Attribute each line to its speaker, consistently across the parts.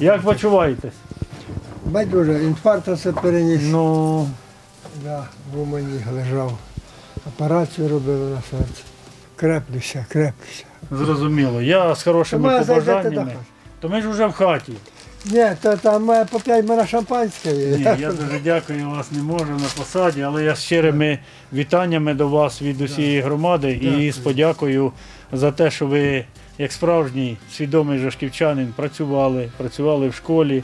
Speaker 1: Як почуваєтесь?
Speaker 2: Байдуже, інфаркт це переніс.
Speaker 1: Ну,
Speaker 2: Да, в Умані лежав. Операцію робили на серці. Креплюся, креплюся.
Speaker 1: зрозуміло. Я з хорошими
Speaker 2: Ми зайдете до
Speaker 1: побажаннями.
Speaker 2: хати.
Speaker 1: То ми ж вже в хаті.
Speaker 2: Ні, то там має по 5 мене шампанське є.
Speaker 1: Ні, я дуже дякую вас не можу на посаді, але я з щирими вітаннями до вас від усієї громади і з подякою за те, що ви, як справжній свідомий жашківчанин, працювали, працювали в школі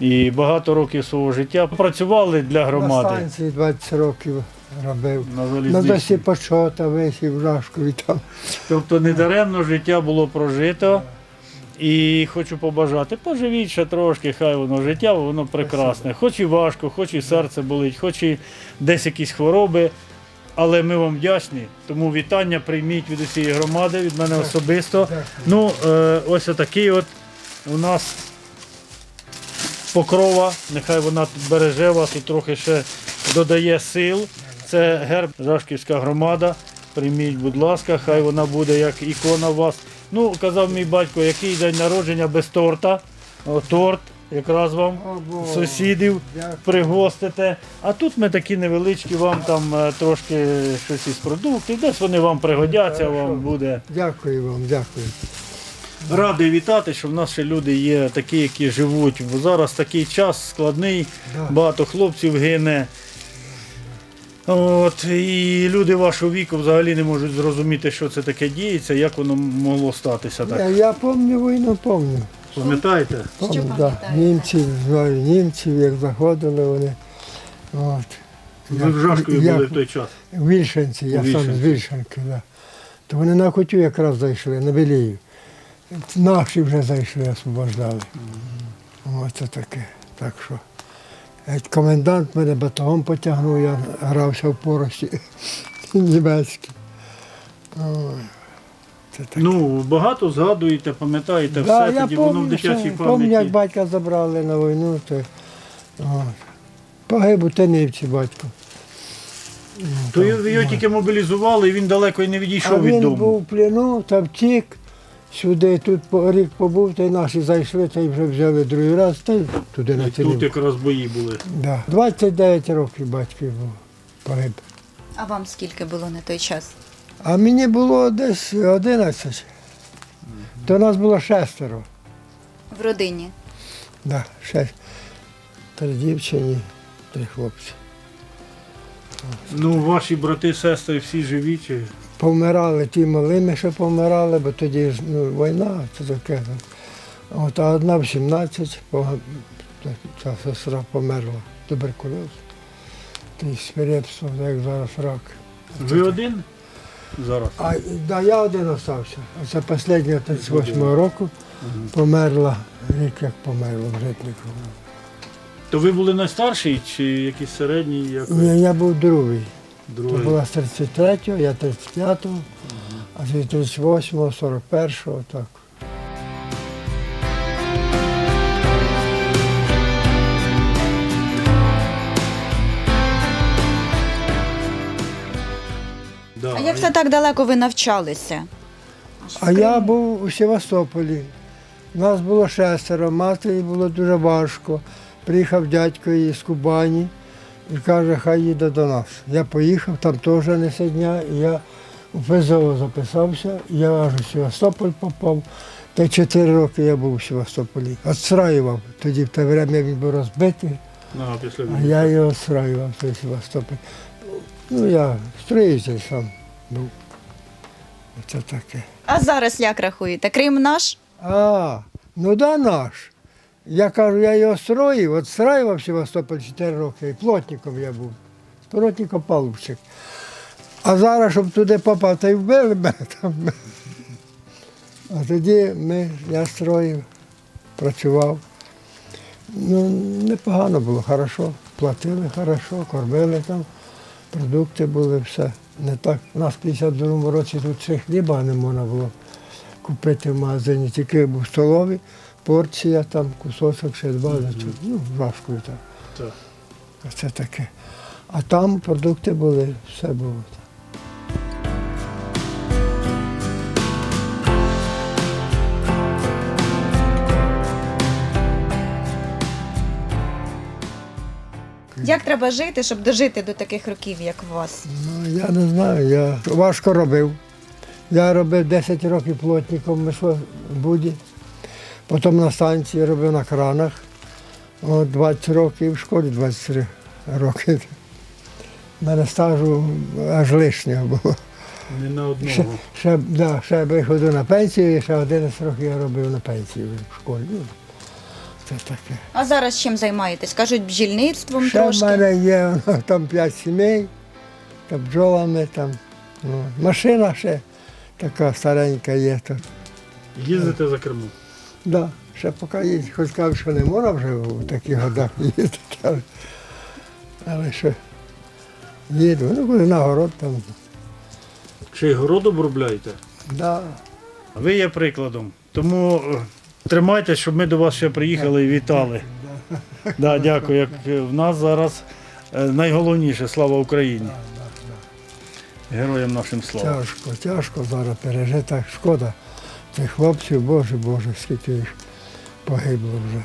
Speaker 1: і багато років свого життя працювали для
Speaker 2: На
Speaker 1: громади.
Speaker 2: станції 20 років робив.
Speaker 1: На
Speaker 2: На досі почота висів Жашкові там.
Speaker 1: Тобто недаремно життя було прожито. І хочу побажати, поживіть ще трошки, хай воно життя, воно прекрасне. Хоч і важко, хоч і серце болить, хоч і десь якісь хвороби. Але ми вам вдячні, тому вітання прийміть від усієї громади, від мене особисто. Ну, е, ось отакий от у нас покрова. Нехай вона береже вас і трохи ще додає сил. Це герб Жашківська громада. Прийміть, будь ласка, хай вона буде як ікона у вас. Ну, казав мій батько, який день народження без торта. О, торт якраз вам сусідів пригостите. А тут ми такі невеличкі, вам там е, трошки щось із продуктів, десь вони вам пригодяться, вам буде.
Speaker 2: Дякую вам, дякую.
Speaker 1: Радий вітати, що в нас ще люди є такі, які живуть. Бо зараз такий час складний, багато хлопців гине. От, і люди вашого віку взагалі не можуть зрозуміти, що це таке діється, як воно могло статися так.
Speaker 2: Я, я пам'ятаю війну, пам'ятаю.
Speaker 1: Пам'ятаєте?
Speaker 2: Да. Німців, знаю німців, як заходили вони. От.
Speaker 1: Ви в Жашкові
Speaker 2: Як-
Speaker 1: були в той час.
Speaker 2: В Вільшанці, я сам з Вільшанки, да. То вони на Кутю якраз зайшли, на Белію. Наші вже зайшли, освобождали. Оце таке. Так що. Комендант мене батогом потягнув, я грався в поросі німецький. Це таке.
Speaker 1: Ну, багато згадуєте, пам'ятаєте
Speaker 2: Да,
Speaker 1: все,
Speaker 2: я
Speaker 1: тоді воно в
Speaker 2: пам'ятаю,
Speaker 1: дитячій
Speaker 2: що- пам'ятаю, як
Speaker 1: пам'яті.
Speaker 2: батька забрали на війну, то от. погиб у Тенівці батько.
Speaker 1: То його його тільки мобілізували, і він далеко і не
Speaker 2: А
Speaker 1: відійшов від
Speaker 2: він
Speaker 1: дому.
Speaker 2: був в плену та втік сюди, тут по- рік побув, та й наші зайшли, та й вже взяли другий раз, та й туди на
Speaker 1: Тут
Speaker 2: цілі.
Speaker 1: якраз бої були.
Speaker 2: Да. 29 років батько був, погиб.
Speaker 3: А вам скільки було на той час?
Speaker 2: А мені було десь 11. То нас було шестеро.
Speaker 3: В родині?
Speaker 2: Да, шесть. Три дівчині, три хлопці.
Speaker 1: Ну, ваші брати, сестри всі живі чи?
Speaker 2: Повмирали ті малими, що помирали, бо тоді ж ну, війна, це таке. От, а одна в 17, пога- ця сестра померла, туберкульоз. Та й свирепство, як зараз рак.
Speaker 1: Ви один зараз?
Speaker 2: А да, я один остався. Це останнє 38-го року померла, рік як померла в Житнику.
Speaker 1: То ви були найстарший чи якийсь середній, як
Speaker 2: Я, я був другий. То була з 33-го, я 35-го, а з 38-го, 41-го, так.
Speaker 3: Це так далеко ви навчалися?
Speaker 2: А я був у Севастополі. Нас було шестеро, матері було дуже важко. Приїхав дядько її з Кубані і каже, хай їде до нас. Я поїхав, там теж не дня, і я у ПЗО записався, я аж у Севастополь попав. Та чотири роки я був у Севастополі. Отстраював. Тоді в те время він був розбитий,
Speaker 1: А, після
Speaker 2: а я його отстраював, той Севастополь. Ну, я строїтель сам був. Це таке.
Speaker 3: А зараз як рахуєте? Крим наш?
Speaker 2: А, ну да наш. Я кажу, я його строїв, от строював в Севастополь 4 роки, і плотником я був. Плотником палубчик. А зараз, щоб туди попав, та й вбили мене там. А тоді ми, я строїв, працював. Ну, непогано було, хорошо. Платили хорошо, кормили там, продукти були, все. Не так. У нас в 52-му році тут ще хліба не можна було купити в магазині, тільки був столові, порція, там кусочок ще два, ну, важкою так.
Speaker 1: Так.
Speaker 2: Це таке. А там продукти були, все було.
Speaker 3: Як треба жити, щоб дожити до таких років, як у вас?
Speaker 2: Ну, я не знаю, я важко робив. Я робив 10 років плотником в Мислобуді, потім на станції робив на кранах. От 20 років, в школі 23 роки. У мене стажу аж лишнього було.
Speaker 1: Не на одного.
Speaker 2: ще, да, ще виходив на пенсію, і ще 11 років я робив на пенсії в школі. Ну, це таке.
Speaker 3: А зараз чим займаєтесь? Кажуть, бджільництвом
Speaker 2: Ще в
Speaker 3: трошки.
Speaker 2: мене є воно, там 5 сімей, там бджолами, там ну, машина ще така старенька є тут.
Speaker 1: Їздите за кермом.
Speaker 2: Да, ще поки їздить, хоч кажуть, що не можна вже у таких годах їздити, але, але що їду, ну коли на город там.
Speaker 1: Ще й город обробляєте?
Speaker 2: Да.
Speaker 1: Ви є прикладом. Тому е, тримайтесь, щоб ми до вас ще приїхали і вітали. Да, дякую. Як в нас зараз е, найголовніше слава Україні. Героям нашим слава.
Speaker 2: Тяжко, тяжко зараз пережити, шкода. Цих хлопців, Боже, Боже, скільки їх погибло вже.